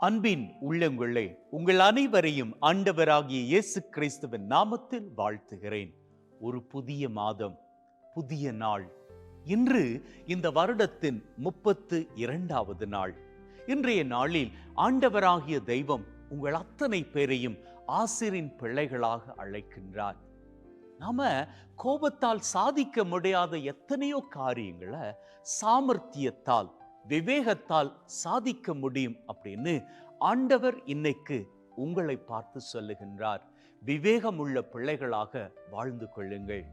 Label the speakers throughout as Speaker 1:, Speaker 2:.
Speaker 1: அன்பின் உள்ளங்களே உங்கள் அனைவரையும் ஆண்டவராகிய இயேசு கிறிஸ்துவின் நாமத்தில் வாழ்த்துகிறேன். ஒரு புதிய மாதம் புதிய நாள். இன்று இந்த வருடத்தின் முப்பத்து இரண்டாவது நாள். இன்றைய நாளில் ஆண்டவராகிய தெய்வம் உங்கள் அத்தனை பேரையும் ஆசிரின் பிள்ளைகளாக அழைக்கின்றார். நாம கோபத்தால் சாதிக்க முடியாத எத்தனையோ காரியங்களை சாமர்த்தியத்தால் விவேகத்தால் சாதிக்க முடியும் அப்படின்னு ஆண்டவர் இன்னைக்கு உங்களை பார்த்து சொல்லுகின்றார். விவேகமுள்ள பிள்ளைகளாக வாழ்ந்து கொள்ளுங்கள்.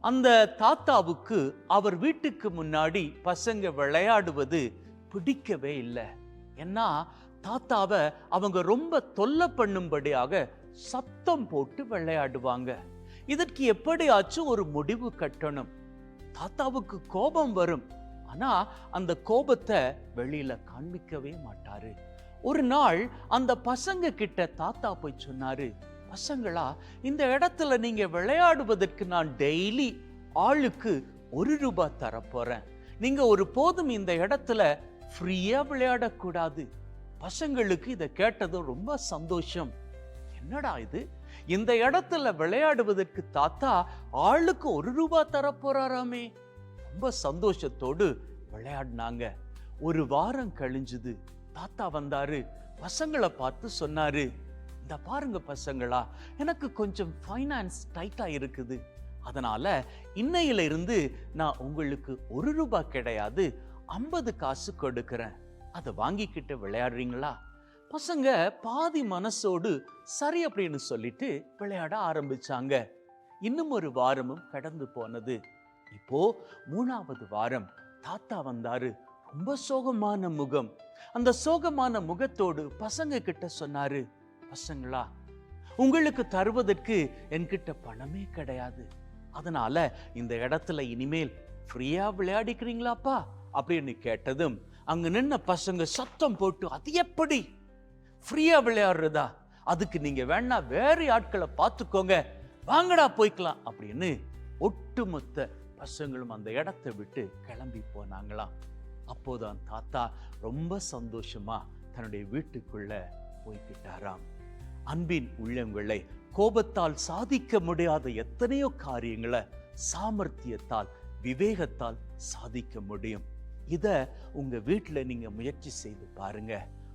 Speaker 1: அந்த தாத்தாவுக்கு அவர் வீட்டுக்கு முன்னாடி பசங்க விளையாடுவது பிடிக்கவே இல்லை. ஏன்னா தாத்தாவை அவங்க ரொம்ப தொல்லை பண்ணும்படியாக சத்தம் போட்டு விளையாடுவாங்க. இதற்கு எப்படியாச்சும் ஒரு முடிவு கட்டணும். தாத்தாவுக்கு கோபம் வரும். ஆனா அந்த கோபத்தை வெளியில காண்பிக்கவே மாட்டாரு. ஒரு நாள் அந்த பசங்க கிட்ட தாத்தா போய் சொன்னாரு பசங்களா இந்த இடத்துல நீங்க விளையாடுவதற்கு நான் டெய்லி ஆளுக்கு ஒரு ரூபாய் தரப்போறேன். நீங்க ஒரு போதும் இந்த இடத்துல ஃப்ரீயா விளையாடக்கூடாது. பசங்களுக்கு இதை கேட்டதும் ரொம்ப சந்தோஷம். என்னடா இது? இந்த இடத்துல விளையாடுவதற்கு தாத்தா ஆளுக்கு ஒரு ரூபாய் தரப்போறாராமே. ரொம்ப சந்தோஷத்தோடு விளையாடினாங்க. ஒரு வாரம் கழிஞ்சுது தாத்தா வந்தாரு பசங்களை பார்த்து சொன்னாரு இந்த பாருங்க பசங்களா எனக்கு கொஞ்சம் ஃபைனான்ஸ் டைட்டா இருக்குது. அதனால இன்னையில இருந்து நான் உங்களுக்கு ஒரு ரூபாய் கிடையாது ஐம்பது காசு கொடுக்கிறேன். அதை வாங்கிக்கிட்டு விளையாடுறீங்களா? பசங்க பாதி மனசோடு சரி அப்படின்னு சொல்லிட்டு விளையாட ஆரம்பிச்சாங்க. இன்னும் ஒரு வாரமும் கடந்து போனது. இப்போ மூணாவது வாரம் தாத்தா வந்தாரு. ரொம்ப சோகமான முகம். அந்த சோகமான முகத்தோடு பசங்க கிட்ட சொன்னாரு பசங்களா உங்களுக்கு தருவதற்கு என்கிட்ட பணமே கிடையாது. அதனால இந்த இடத்துல இனிமேல் ஃப்ரீயா விளையாடிக்கிறீங்களாப்பா? அப்படின்னு கேட்டதும் அங்க நின்ன பசங்க சத்தம் போட்டு அது எப்படி? ஃப்ரீயா விளையாடுறதா? அதுக்கு நீங்க வேணா வேற ஆட்களை பார்த்துக்கோங்க. வாங்கடா போய்க்கலாம். அப்படின்னு ஒட்டுமொத்த பசங்களும் அந்த இடத்தை விட்டு கிளம்பி போனாங்களாம். அப்போதான் தாத்தா ரொம்ப சந்தோஷமா தன்னுடைய வீட்டுக்குள்ள போய்கிட்டாராம் அன்பின் உள்ளங்களை கோபத்தால் சாதிக்க முடியாத எத்தனையோ காரியங்களை சாமர்த்தியத்தால் விவேகத்தால் சாதிக்க முடியும். இதை உங்க வீட்டுல நீங்க முயற்சி செய்து பாருங்க.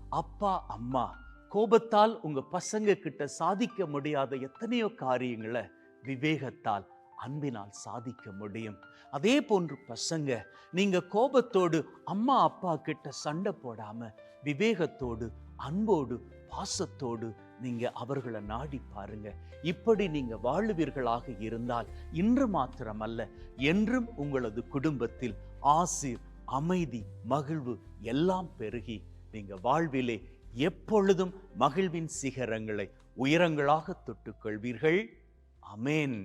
Speaker 1: அப்பா அம்மா கோபத்தால் உங்க பசங்க கிட்ட சாதிக்க முடியாத எத்தனையோ காரியங்களை விவேகத்தால் அன்பினால் சாதிக்க முடியும். அதே போன்று பசங்க நீங்க கோபத்தோடு அம்மா அப்பா கிட்ட சண்டை போடாம விவேகத்தோடு அன்போடு பாசத்தோடு நீங்க அவர்களை நாடி பாருங்க. இப்படி நீங்க வாழுவீர்களாக இருந்தால் இன்று மாத்திரமல்ல என்றும் உங்களது குடும்பத்தில் ஆசிர் அமைதி மகிழ்வு எல்லாம் பெருகி நீங்க வாழ்விலே எப்பொழுதும் மகிழ்வின் சிகரங்களை உயரங்களாக தொட்டுக்கொள்வீர்கள். அமேன்.